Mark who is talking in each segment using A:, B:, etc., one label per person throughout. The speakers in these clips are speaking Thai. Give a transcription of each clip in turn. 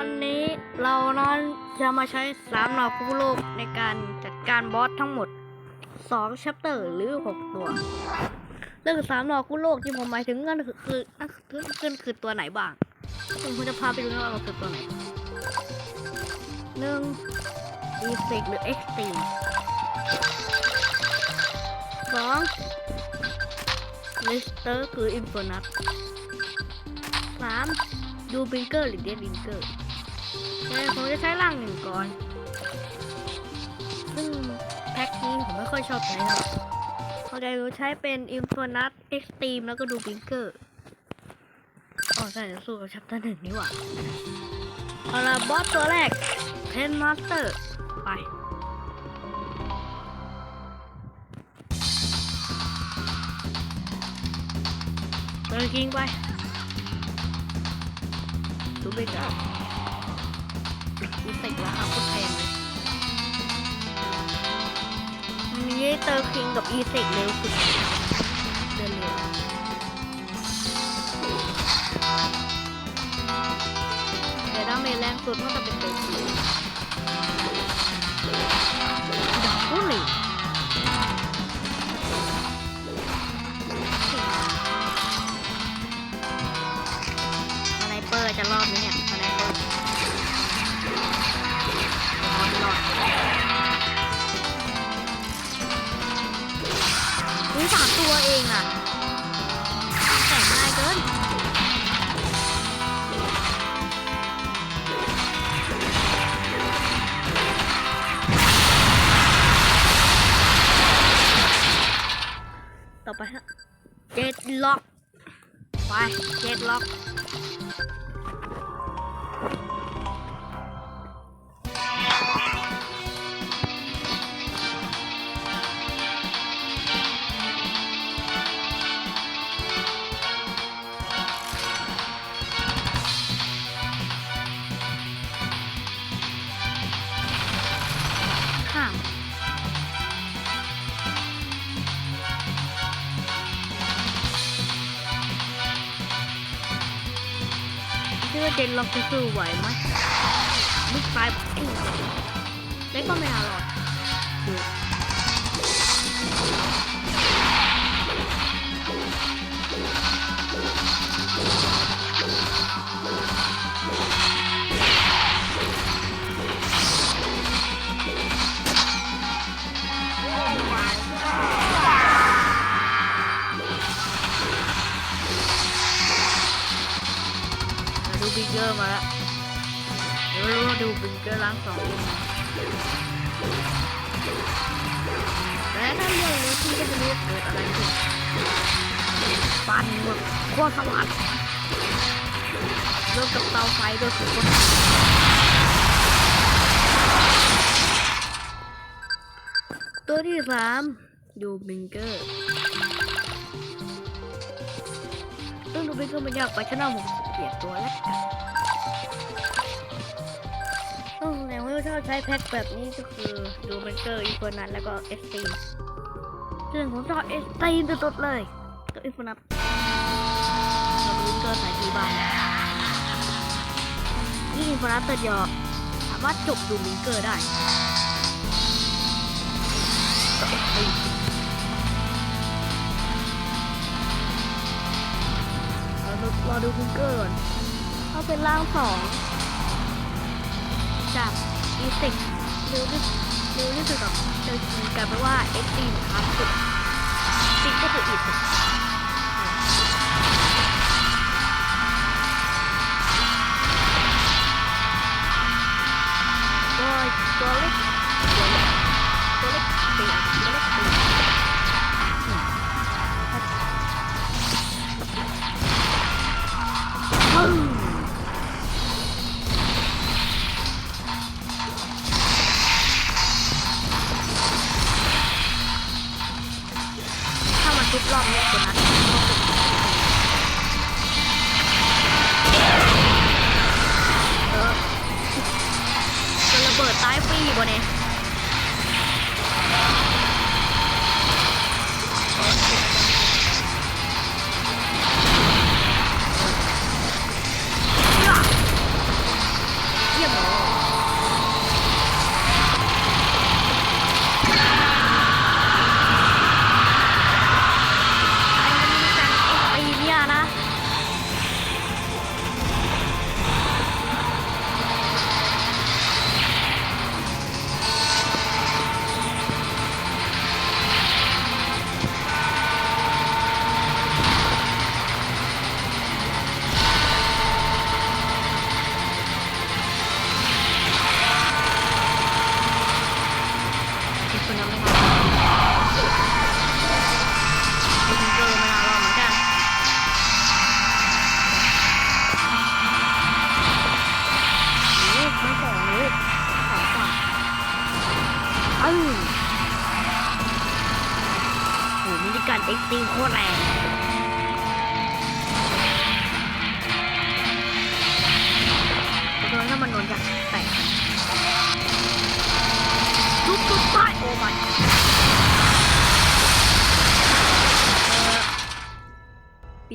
A: วันนี้เรานั้นจะมาใช้สามหล่าผู้โลกในการจัดการบอสทั้งหมด2 chapter หรือ6ตัว เรื่องสามหล่าผู้โลกที่ผมหมายถึงนั่นคือคือนั่นคือคือคือตัวไหนบ้างซึ่งผมจะพาไปดูนะว่ามันคือตัวไหนหนึ่ง e f e c t หรือ extreme สอง lister คือ infernus สามดูบิงเกอร์หรือเดดบิงเกอร์ ผมจะใช้ร่างหนึ่งก่อน ซึ่งแพ็คนี้ผมไม่ค่อยชอบใช้เท่าไหร่เขาจะใช้เป็นอินฟ r นัสเอ็กซ์ตรีมแล้วก็ดูบิงเกอร์อ๋อใช่สู้กับชัปเตอร์หนึ่งนี่หว่าเอาละบอสตัวแรกเทนมาสเตอร์ไปเปิดกิงไปดูไปกันอี เซ็กราคาโคตรแพงเลยนี่เตอร์คิงกับอีสิกเร็วสุดเดินเร็วแต่ดาเมจแรงสุดมันจะเป็นเตอร์คิง ต่อไปฮะเจ็ดล็อก ไปเจ็ดล็อก เดว่าเจนล็อกจะสู้ไหวไหมลูกตายเอ้ยเล็กก็ไม่อร่อย เดี๋ยวรู้ว่าดูบิ๊กเกอร์ล้างสองยังและถ้าเรื่องนี้พี่ก็จะรู้เกิดอะไรขึ้นปันหมดโคตรสวัสดเริ่มกับเตาไฟด้วยคือคนตัวที่สามดูบิงเกอร์ซึ่งดูบิงเกอร์มันยากไปชนะผมเปลี่ยนตัวแล้ว กันต้องแสดงว่าถ้าใช้แพ็คแบบนี้ก็คือดูบิงเกอร์อีโฟนัทแล้วก็เอสตีซึ่งผมชอบเอสตีสุดๆเลยตัวอีโฟนัทเราบิงเกอร์ใส่ที่บ้านนี่อีโฟนัทตัดยอสามารถจบดูบิงเกอร์ได้ก็เอสตีราดูรอดูคุกเกอร์ก่อนเขาเป็นร่างสองจาก อีสิกเร็วที่เร็วที่สุดกับเจอทีกันเป็นว่าเอ็กซ์ตีครับสุดซิกก็คืออีสิก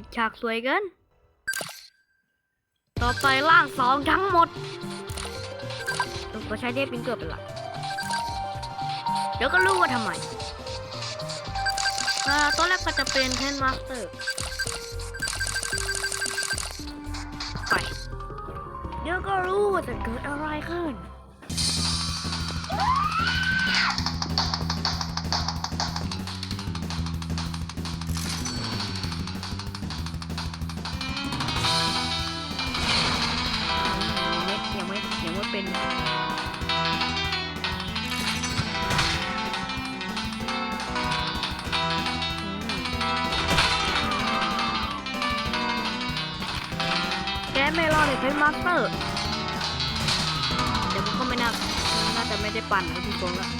A: ปิดฉากสวยเกิน ต่อไปล่างสองทั้งหมดเราก็ใช้เทพปิงเกิดเป็นหลัก เดี๋ยวก็รู้ว่าทำไมตอนแรกก็จะเป็นเทนมาสเตอร์ ไป เดี๋ยวก็รู้ว่าจะเกิดอะไรขึ้น เลยเป็นมาสเตอร์เดี๋ยวผมก็ไม่น่าน่าจะไม่ได้ปั่นแล้วพี่โกงล้ว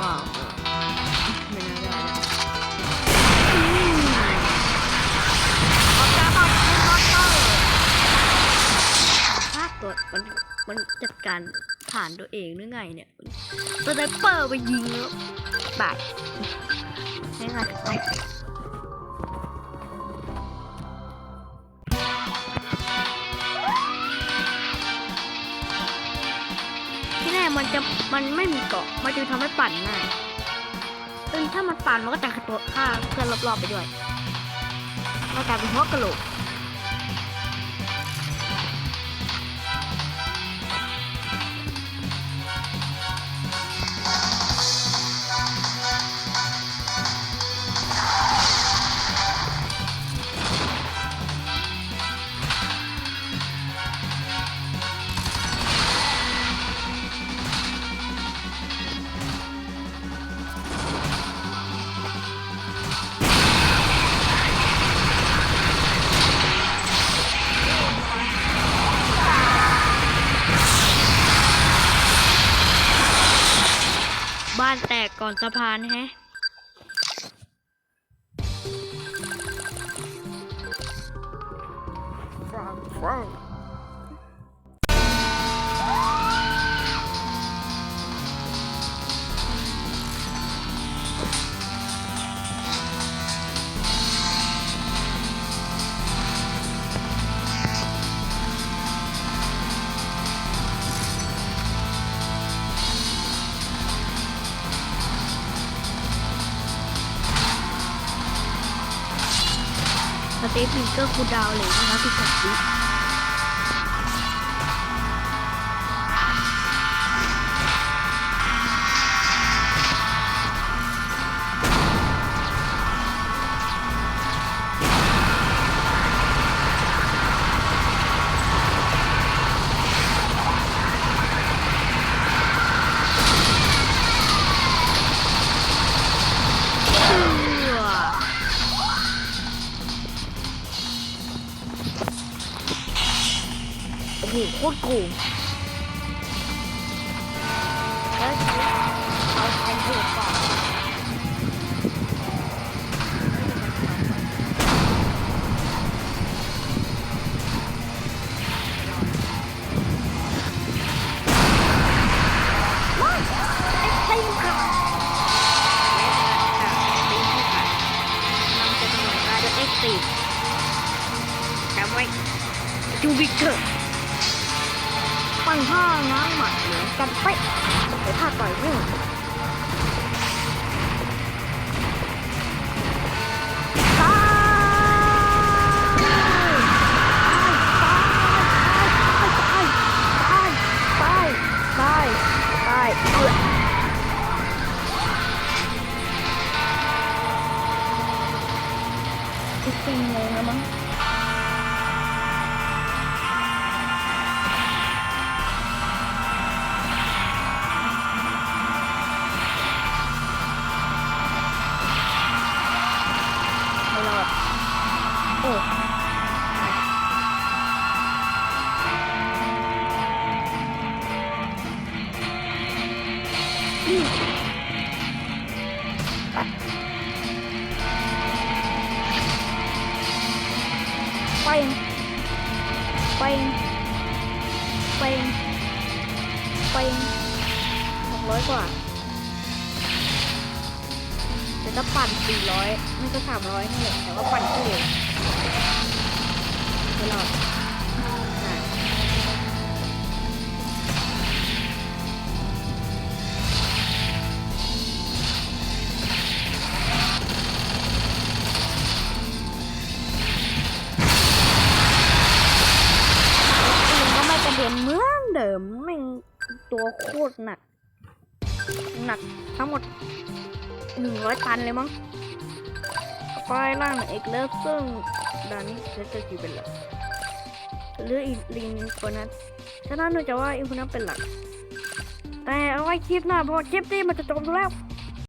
A: ว้าวไม่น่าได้แล้วอืมขอบใจมากเป็นมาสเตอร์ถ้าเกิดมันมันจัดการผ่านตัวเองหรือไงเนี่ยสไนเปอร์ไปยิงแล้ว บาทใช่ไงที่แน่มันจะมันไม่มีเกาะ มันจึงทำให้ปั่นง่ายเออถ้ามันปั่นมันก็จะกระตัวฆ่าเพื่อนรอบๆไปด้วยมันกลายเป็นหัวกะโหลก บ้านแตกก่อนสะพานแฮะ เตปฟิงเกอร์คูดาวเลยนะคะที่กดวิเตรโกงเอ้ยเอาแทนถูกก่อนว้าวเอ็กซ์ไทม์ค่ะนำจะกำลังกายด้วยเอ็กซ์ตีจำไว้จูบิเกอร์ ปั้นท่าง้างหมัดเหมือนกันเป๊ะแต่ท่าต่อยไม่เหมือนกันตายตายตายตายตายตายตายเอื้อคิดเป็นงงแล้วมั้ง เดี๋ยวจะปั่นสี่ร้อยไม่ก็สามร้อยนี่แหละแต่ว่าปั่นเร็วไม่รอดอะอื่นก็ไม่กระเด็นเหมือนเดิมแม่งตัวโคตรหนัก หนักทั้งหมด หนึ่งร้อยตันเลยมั้งไปล่างเอกเลิฟซึ่งดานนี้จะจะกี่เป็นหลักหรืออีกลิงคนนั้นฉะนั้นหนูจะว่าอีกคนนั้นเป็นหลัก แต่เอาไว้คลิปหน้าเพราะคลิปนี้มันจะจบแล้ว